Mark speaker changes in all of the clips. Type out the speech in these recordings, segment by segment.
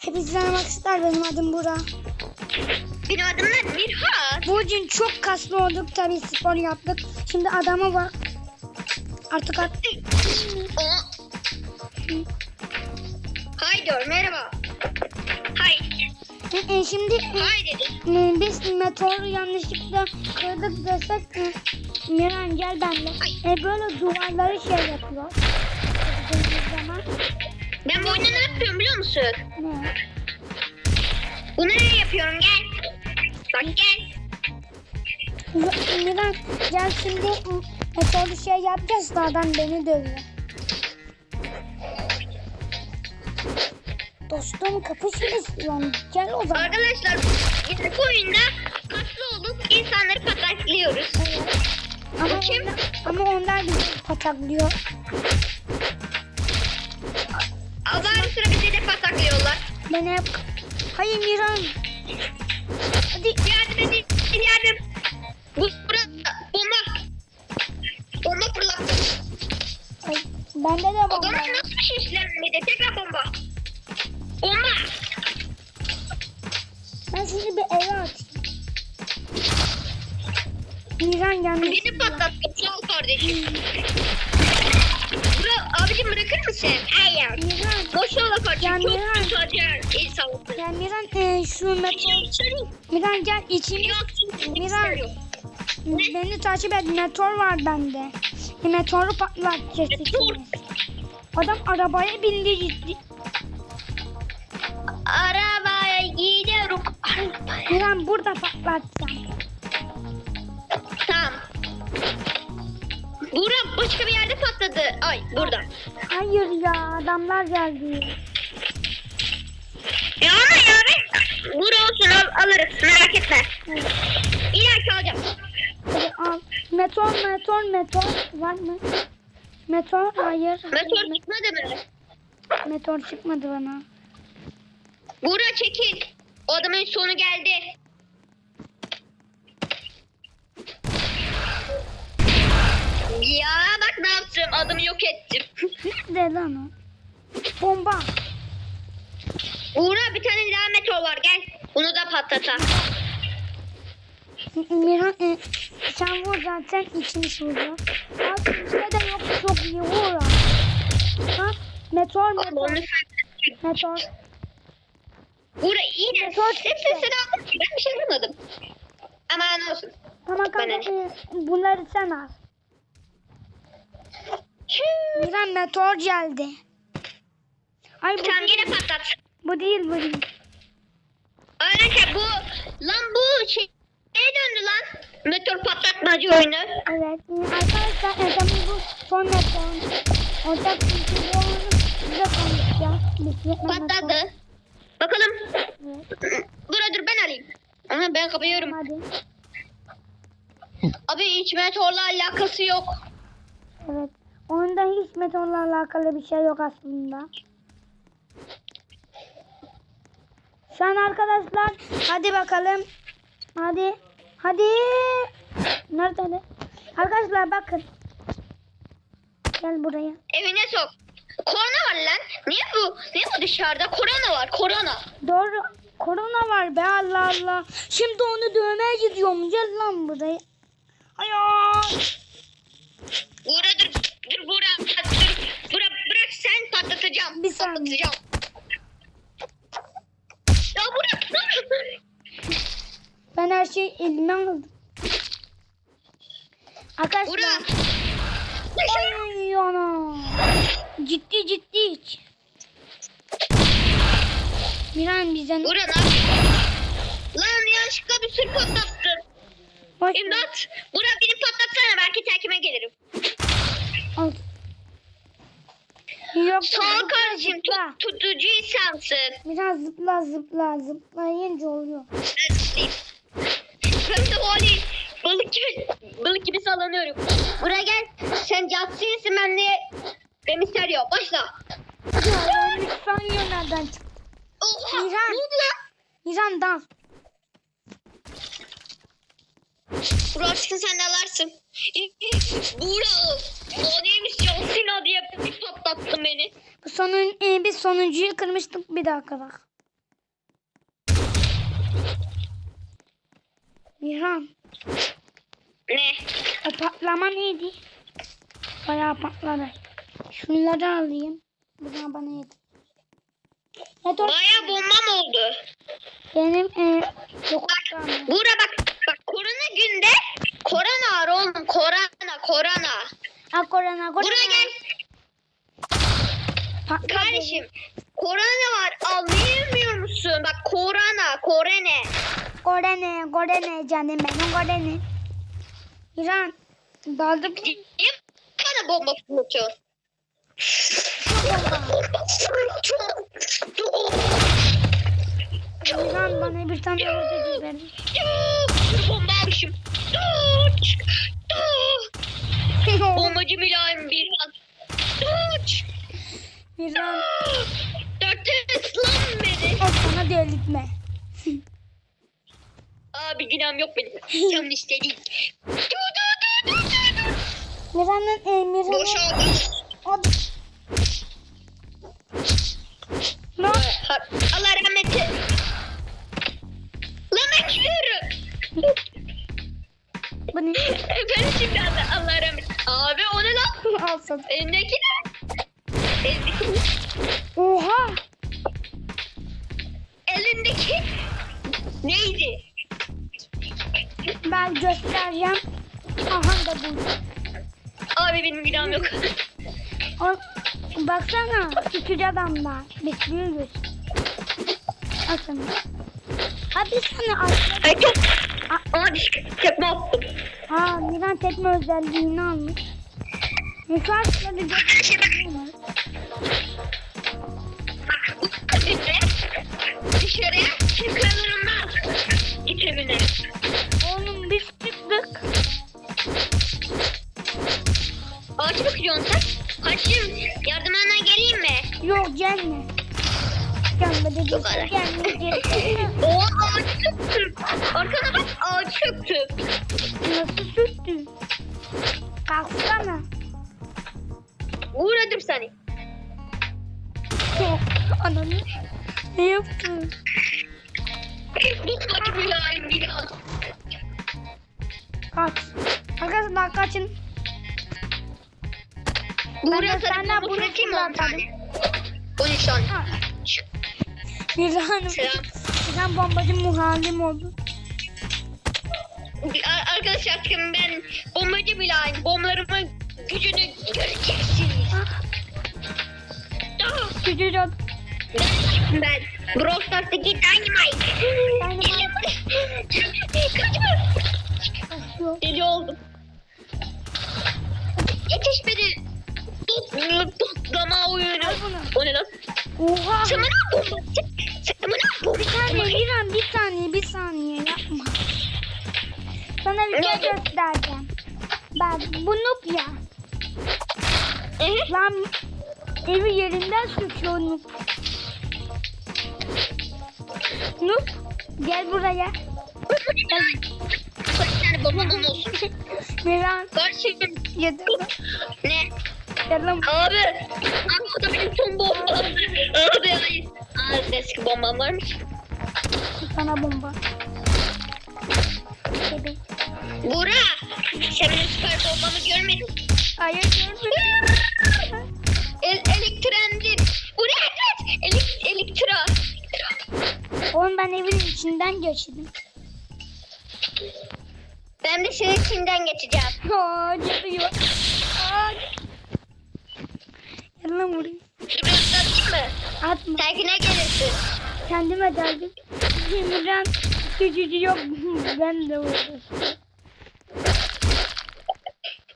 Speaker 1: Hepinize arkadaşlar benim adım Bura.
Speaker 2: Benim adım da Mirhat.
Speaker 1: Bugün çok kaslı olduk tabii spor yaptık. Şimdi adama bak. Artık at.
Speaker 2: O... Hay diyor merhaba. Hay.
Speaker 1: E, e, şimdi
Speaker 2: Hay dedi.
Speaker 1: e, biz meteoru yanlışlıkla kırdık desek e, Miran gel benimle. E, böyle duvarları şey yapıyor. Zaman
Speaker 2: Ben bu oyunda ne yapıyorum biliyor musun?
Speaker 1: ne?
Speaker 2: Bunu ne yapıyorum gel. Bak gel.
Speaker 1: Miran gel şimdi e, meteoru şey yapacağız da adam beni dövüyor. Dostum kapışın istiyorum. Gel o zaman.
Speaker 2: Arkadaşlar biz bu oyunda kaslı olup insanları pataklıyoruz.
Speaker 1: Ama
Speaker 2: Bu kim?
Speaker 1: ama onlar bizi pataklıyor. Ben hep... Hayır Miran. Hadi.
Speaker 2: Yardım edin
Speaker 1: Miran gel içimi. Miran. Beni takip et. Meteor var bende. E, Meteoru patlatacağız ikimiz. Adam arabaya bindi gitti.
Speaker 2: Arabaya gidiyorum. Arabaya.
Speaker 1: Miran burada patlatacağım.
Speaker 2: Tamam. Bura başka bir yerde patladı. Ay burada.
Speaker 1: Hayır ya adamlar geldi.
Speaker 2: Ya ama ya Bura olsun al, alırız merak etme.
Speaker 1: Evet.
Speaker 2: İleriki alacağım.
Speaker 1: Hadi al. Meteor, meteor, meteor var mı? Meteor, hayır.
Speaker 2: Meteor çıkmadı mı?
Speaker 1: Meteor çıkmadı bana.
Speaker 2: Bura çekil. O adamın sonu geldi. Ya bak ne yaptım. Adamı yok ettim.
Speaker 1: Nerede lan o? Bomba.
Speaker 2: Uğur'a bir tane daha meteor var gel. Bunu da patlatalım.
Speaker 1: Miran, e, sen vur zaten ikimiz vuracağız. Abi bizde de yok çok iyi vur. abi. Ha? Meteor, meteor, meteor.
Speaker 2: Uğur'a iyi de sen aldın. Ben bir şey yapmadım. Aman olsun.
Speaker 1: Tamam kanka, e, bunları sen al. Miran meteor geldi. Ay değil,
Speaker 2: yine patlat.
Speaker 1: Bu değil, bu değil.
Speaker 2: Arkadaşlar bu lan bu şey neye döndü lan? Meteor patlatmacı oyunu.
Speaker 1: Evet. Arkadaşlar e, tabii bu son meteor. Ocak çünkü bu oyunu size meteor.
Speaker 2: Patladı. Bakalım.
Speaker 1: Evet.
Speaker 2: Dur ben alayım. Aha ben kapıyorum.
Speaker 1: Hadi.
Speaker 2: Abi hiç meteorla alakası yok.
Speaker 1: Evet. Oyunda hiç meteorla alakalı bir şey yok aslında. Şu an arkadaşlar hadi bakalım. Hadi. Hadi. Nerede hadi? Arkadaşlar bakın. Gel buraya.
Speaker 2: Evine sok. Korona var lan. Niye bu? Niye bu dışarıda? Korona var. Korona.
Speaker 1: Doğru. Korona var be Allah Allah. Şimdi onu dövmeye gidiyorum. Gel lan buraya. Hayır.
Speaker 2: Buğra dur. Dur Buğra. Dur. Buğra bırak sen patlatacağım.
Speaker 1: Bir saniye.
Speaker 2: Patlatacağım. Ya Buğra dur.
Speaker 1: Ben her şeyi elime aldım. Arkadaşlar. Ay ana. Ciddi ciddi iç. Miran bizden
Speaker 2: ne yapıyorsun? Lan yanlışlıkla bir sürü patlattın.
Speaker 1: boş.
Speaker 2: İmdat. Buğra beni patlatsana. Belki terkime gelirim.
Speaker 1: Al. Yok. Zıpla,
Speaker 2: kardeşim. Tut, tutucu insansın.
Speaker 1: Biraz zıpla zıpla zıplayınca oluyor.
Speaker 2: Ben de vali. Balık gibi, balık gibi sallanıyorum. Buraya gel. Sen cadsiysin ben de Remisterio. Başla.
Speaker 1: Ya ben lütfen nereden çıktı?
Speaker 2: Oha.
Speaker 1: Miran.
Speaker 2: Ne oldu lan?
Speaker 1: Miran dal.
Speaker 2: Burak sen alarsın? Burak. O neymiş John Cena diye patlattın beni.
Speaker 1: Bu sonun, e, biz sonuncuyu kırmıştık bir dakika bak. Miran
Speaker 2: Ne?
Speaker 1: o patlama neydi? Bayağı patladı. Şunları alayım. Buna bana yeter. Meteor
Speaker 2: Baya bomba mı oldu?
Speaker 1: benim e.
Speaker 2: Buğra bak. Bak korona günde korona var oğlum. Korona korona.
Speaker 1: Ha korona korona.
Speaker 2: Buraya gel. Kardeşim korona var anlayamıyor musun? Bak korona korene.
Speaker 1: Korene korene canım benim korene. İran daldı bu.
Speaker 2: Niye bana bomba fırlatıyor?
Speaker 1: İran bana bir tane vurdu verir.
Speaker 2: Bomba almışım. Bombacı mülayim bir
Speaker 1: İran
Speaker 2: Dörtte ıslan beni.
Speaker 1: o sana delirtme.
Speaker 2: Abi günahım yok benim. Sen istediğin. Du, du, du, du, du, du.
Speaker 1: Miran'ın e, Miran'ın
Speaker 2: Boşa oldu.
Speaker 1: o ne?
Speaker 2: Allah rahmet eylesin. Lan ben gidiyorum.
Speaker 1: Bu ne?
Speaker 2: Ben şimdi Allah, Allah rahmet Abi o ne lan?
Speaker 1: Al sana.
Speaker 2: Elindeki ne? Elindeki?
Speaker 1: Oha!
Speaker 2: Elindeki neydi?
Speaker 1: Ben göstereceğim. Aha da bu.
Speaker 2: Abi benim günahım yok.
Speaker 1: O, baksana küçük adamlar. Bekliyoruz. Bakın. Abi sana.
Speaker 2: Ay çok. Aa disk. Çekme attım.
Speaker 1: Aa Miran tekme özelliğini almış. Müsaade göstereyim.
Speaker 2: Önce
Speaker 1: Yok
Speaker 2: ara.
Speaker 1: Gelme dedi.
Speaker 2: O ağaç çöktü. Arkana bak ağaç çöktü.
Speaker 1: Nasıl sürttü? Kalksana.
Speaker 2: Uğradım seni.
Speaker 1: Ananı. Ne yaptın?
Speaker 2: Tut bakayım mülayim biraz.
Speaker 1: Kaç. Arkadaşlar kaçın.
Speaker 2: Uğra sana
Speaker 1: bunu
Speaker 2: on
Speaker 1: fırlatalım.
Speaker 2: tane? 13 tane.
Speaker 1: Hanım.
Speaker 2: Selam.
Speaker 1: Sen bombacı muhallim oldu.
Speaker 2: Ar- Arkadaşlar bakın ben bombacı mülayim. Bombalarımın gücünü göreceksiniz.
Speaker 1: Ah.
Speaker 2: Ah,
Speaker 1: Küçük adam.
Speaker 2: Ben, ben Brawl Stars'taki Dynamite.
Speaker 1: Dynamite.
Speaker 2: Kaçma.
Speaker 1: Kaçıyor.
Speaker 2: Deli oldum. Yetiş beni. Tut, tutlama oyunu.
Speaker 1: Al bunu.
Speaker 2: O ne lan?
Speaker 1: Oha.
Speaker 2: Samana
Speaker 1: göstereceğim. Bak bu noob ya. Lan evi yerinden söküyor noob. Noob gel buraya. Gel.
Speaker 2: Kaç tane bombam olsun?
Speaker 1: Miran
Speaker 2: Karşım.
Speaker 1: yedim.
Speaker 2: Ne?
Speaker 1: Gel lan.
Speaker 2: Abi. Abi o da benim son bombam. Abi hayır. Aa, eski bombam varmış.
Speaker 1: Sana bomba. Bebek.
Speaker 2: Buğra. Sen benim süper bombamı görmedin.
Speaker 1: Hayır görmedim.
Speaker 2: El, elektrendir. Buraya kaç. Elek, elektra.
Speaker 1: Oğlum ben evin içinden geçtim.
Speaker 2: Ben de senin içinden geçeceğim.
Speaker 1: Aa geliyor. Aa. Gel lan buraya.
Speaker 2: Biraz atayım mı?
Speaker 1: Atma.
Speaker 2: Terkine gelirsin.
Speaker 1: Kendime derdim. Miran gücü yok. ben de vurdum.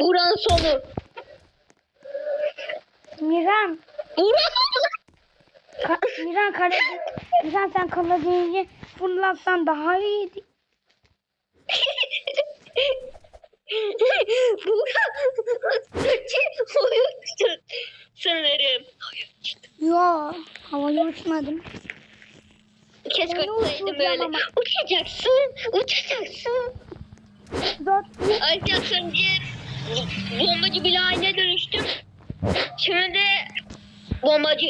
Speaker 2: Buğra'nın sonu.
Speaker 1: Miran.
Speaker 2: Buğra'nın sonu.
Speaker 1: Ka- Miran kale. Miran sen kaleciyi fırlatsan daha iyiydi.
Speaker 2: Uyuttu. Sanırım.
Speaker 1: Yo havaya uçmadım.
Speaker 2: Keşke uçsaydım böyle.
Speaker 1: ama.
Speaker 2: Uçacaksın. Uçacaksın.
Speaker 1: Dört
Speaker 2: Arkadaşlar diye bombacı bir haline dönüştüm. Şimdi de bombacı.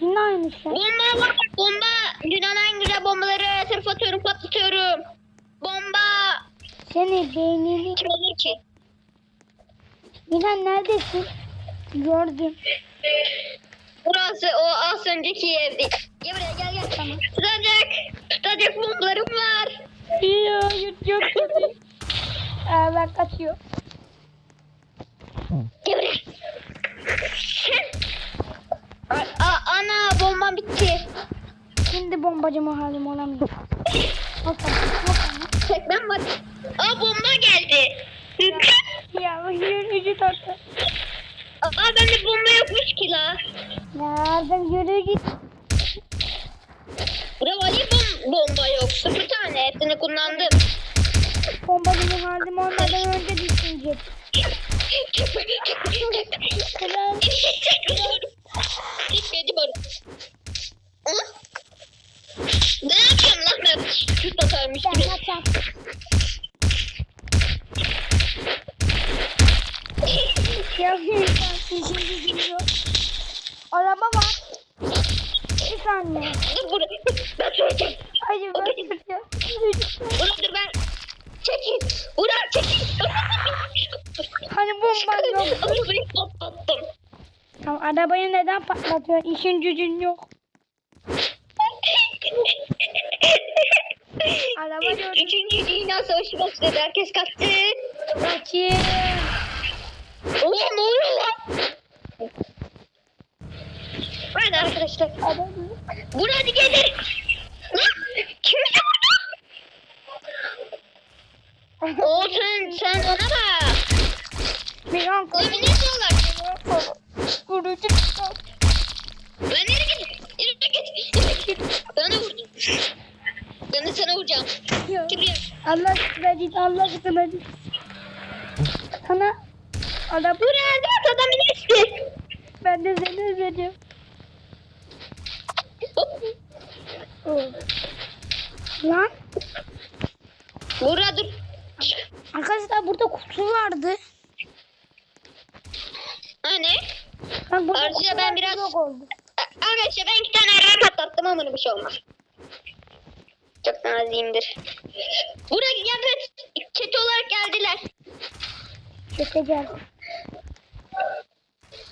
Speaker 1: yine aynı şey.
Speaker 2: Bomba var. Bomba. Dünyanın en güzel bombaları tutuyorum. Bomba.
Speaker 1: Seni beynini...
Speaker 2: Kim olur ki?
Speaker 1: Miran neredesin? Gördüm.
Speaker 2: Burası o az önceki evdi. Gel buraya gel gel.
Speaker 1: Tamam.
Speaker 2: Tutacak. Tutacak bombalarım var.
Speaker 1: Hayır yok dedi. Bak kaçıyor.
Speaker 2: Ana bombam bitti.
Speaker 1: Şimdi bombacı halim olamıyor.
Speaker 2: Tekmem var. Aa bomba geldi.
Speaker 1: Ya yürü tatlı.
Speaker 2: aa bende bomba yokmuş ki la.
Speaker 1: Nereden yürü git.
Speaker 2: Burada vali bom bomba yok. Sıfır tane. Hepsini kullandım.
Speaker 1: Bombacı halim olmadan önce düşünecek. Kral.
Speaker 2: Gitmedi. Hı? Ne yapıyorum lan ben? Şut atarmış
Speaker 1: Ben
Speaker 2: gibi.
Speaker 1: şimdi gidiyor. Araba var. Bir saniye.
Speaker 2: Dur burada. Ben söyleyeceğim.
Speaker 1: Hayır ben süreceğim.
Speaker 2: Çekil. Ulan çekil.
Speaker 1: Hani bomba yok.
Speaker 2: Arabayı patlattım.
Speaker 1: Tamam arabayı neden patlatıyorsun? İşin gücün yok. Araba gördüm.
Speaker 2: Üçüncü Dünya Savaşı başladı. Herkes kaçtı.
Speaker 1: Bakayım.
Speaker 2: Ulan ne oluyor lan? Hadi arkadaşlar.
Speaker 1: Araba.
Speaker 2: Vur hadi gelir. Lan kim bize vurdu? Oo sen, ona bak.
Speaker 1: Bir an
Speaker 2: Yemin ediyorlar.
Speaker 1: kurucu
Speaker 2: Ben nereye git? Git? Nereye git? Bana vurdun. Ben de sana vuracağım. Bilir?
Speaker 1: Allah git Allah git. Sana araba
Speaker 2: Buraya dört adam inersin.
Speaker 1: ben de seni özledim. Lan
Speaker 2: Buraya dur.
Speaker 1: Arkadaşlar burada kutu vardı.
Speaker 2: Hani?
Speaker 1: Bak burada
Speaker 2: Ayrıca ben biraz-
Speaker 1: yok oldu.
Speaker 2: Arkadaşlar ben iki tane araba patlattım ama bir şey olmaz. Çok naziyimdir. Buraya yapıp çete olarak geldiler.
Speaker 1: Çete geldi.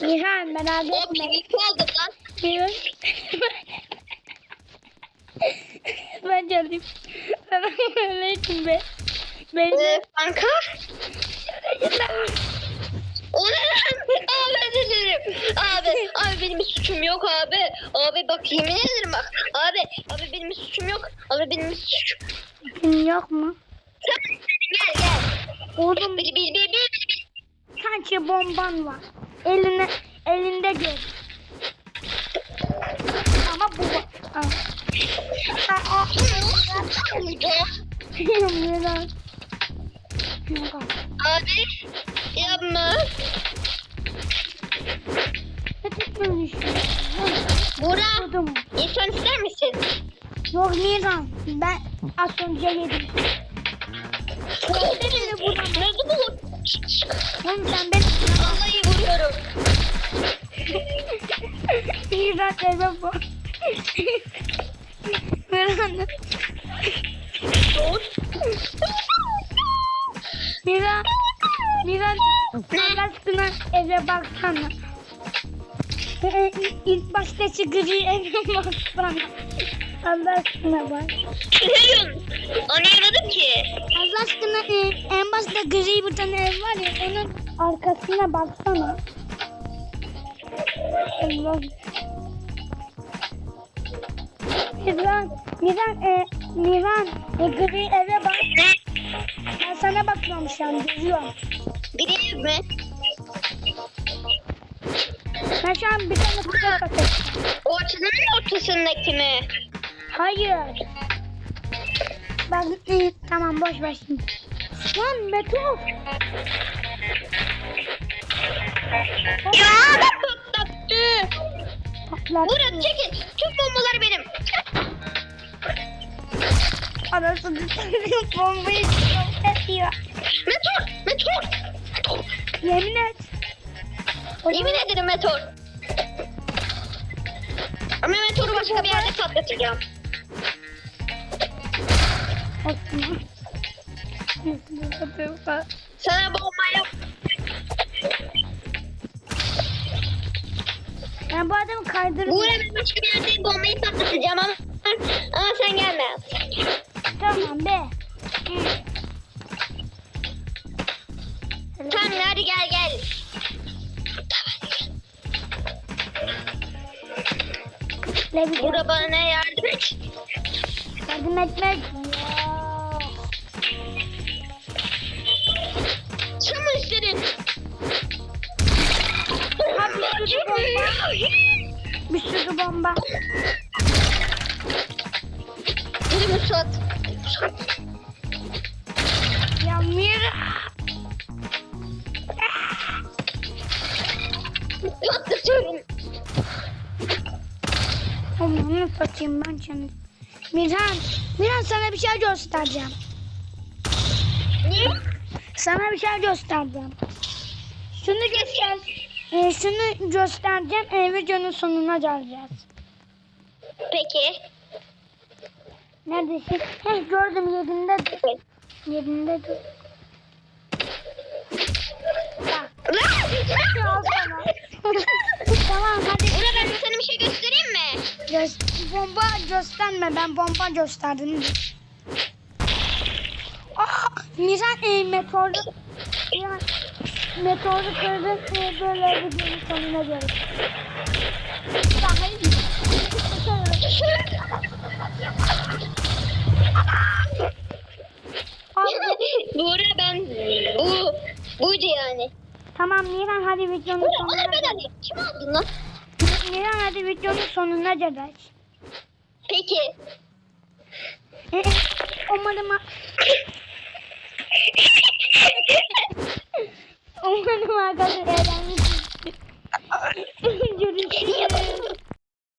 Speaker 1: Nihan merak
Speaker 2: O
Speaker 1: etme.
Speaker 2: PvP oldu lan.
Speaker 1: Nihan. ben geldim. Sana öyleydim be. Beyler.
Speaker 2: Ee, kanka. O ne lan? Abi dilerim. Abi, abi benim bir suçum yok abi. Abi bak yemin ederim bak. Abi, abi benim bir suçum yok. Abi benim bir suçum.
Speaker 1: Senin yok mu?
Speaker 2: Sen gel gel.
Speaker 1: Oğlum
Speaker 2: Bil bil bil bil. bil.
Speaker 1: sanki bomban var. Eline, elinde gör. Ama bu var. Aa. Aa, aa. Miran. Yok
Speaker 2: Abi yapma.
Speaker 1: Ne Vurdum.
Speaker 2: insan ister misin?
Speaker 1: Yok Miran. Ben az önce yedim. Nerede buradan?
Speaker 2: Nerede bu?
Speaker 1: Oğlum sen beni...
Speaker 2: Vallahi vuruyorum.
Speaker 1: Miran eve bak. Miran. Miran. Miran. Allah aşkına eve baksana. Ee, İlk başta şu gri eve baksana. Allah aşkına bak.
Speaker 2: Diyorsun? Anlayamadım ki.
Speaker 1: Allah aşkına e, en başta gri bir tane ev var ya onun arkasına baksana. Allah. Miran, Miran, e, Miran, e, gri eve bak. Ben sana bakıyorum şu an, görüyorum.
Speaker 2: Gri mi?
Speaker 1: Ben şu an bir tane kutu kapatıyorum.
Speaker 2: Ortanın ortasındaki mi?
Speaker 1: Hayır. Bak, e, tamam boş ver şimdi. Lan meteor.
Speaker 2: Ya patlattı.
Speaker 1: Patladı.
Speaker 2: Burak çekil. Tüm bombaları benim.
Speaker 1: Anasını satayım bombayı atıyor.
Speaker 2: Meteor! Meteor! Meteor!
Speaker 1: Yemin et.
Speaker 2: Yemin ederim meteor. Ama meteoru başka bir yerde patlatacağım. Sana bomba yap.
Speaker 1: Ben bu adamı
Speaker 2: kaydırdım. Buraya başka bir yerde bombayı patlatacağım ama, ama. Sen gelme.
Speaker 1: Tamam be.
Speaker 2: Tamam hadi gel gel.
Speaker 1: Levi
Speaker 2: Buğra bana yardım et.
Speaker 1: yardım etmek.
Speaker 2: İstedin?
Speaker 1: Abi bir sürü bomba. Bir sürü bomba. Şey göstereceğim.
Speaker 2: Ne?
Speaker 1: Sana bir şey göstereceğim. Şunu göster. Ee, şunu göstereceğim. Ee, videonun sonuna geleceğiz.
Speaker 2: Peki.
Speaker 1: Neredesin? Heh gördüm yerinde dur. Yerinde dur. Bak. Al sana. tamam hadi.
Speaker 2: Buğra ben sana bir şey göstereyim mi?
Speaker 1: Gö- bomba gösterme. Ben bomba gösterdim. Ah, Miran e, meteorlu Miran, meteorlu kırdın e, böyle videonun sonuna geldik. Ya hayır. Al.
Speaker 2: Buğra ben bu buydu yani.
Speaker 1: Tamam Miran hadi videonun
Speaker 2: Buğra
Speaker 1: sonuna
Speaker 2: ona ben alayım. Kim aldın lan?
Speaker 1: Miran hadi videonun sonuna geldik.
Speaker 2: Peki.
Speaker 1: Umarım Umarım arkadaşlar eğlenmişsiniz. Görüşürüz.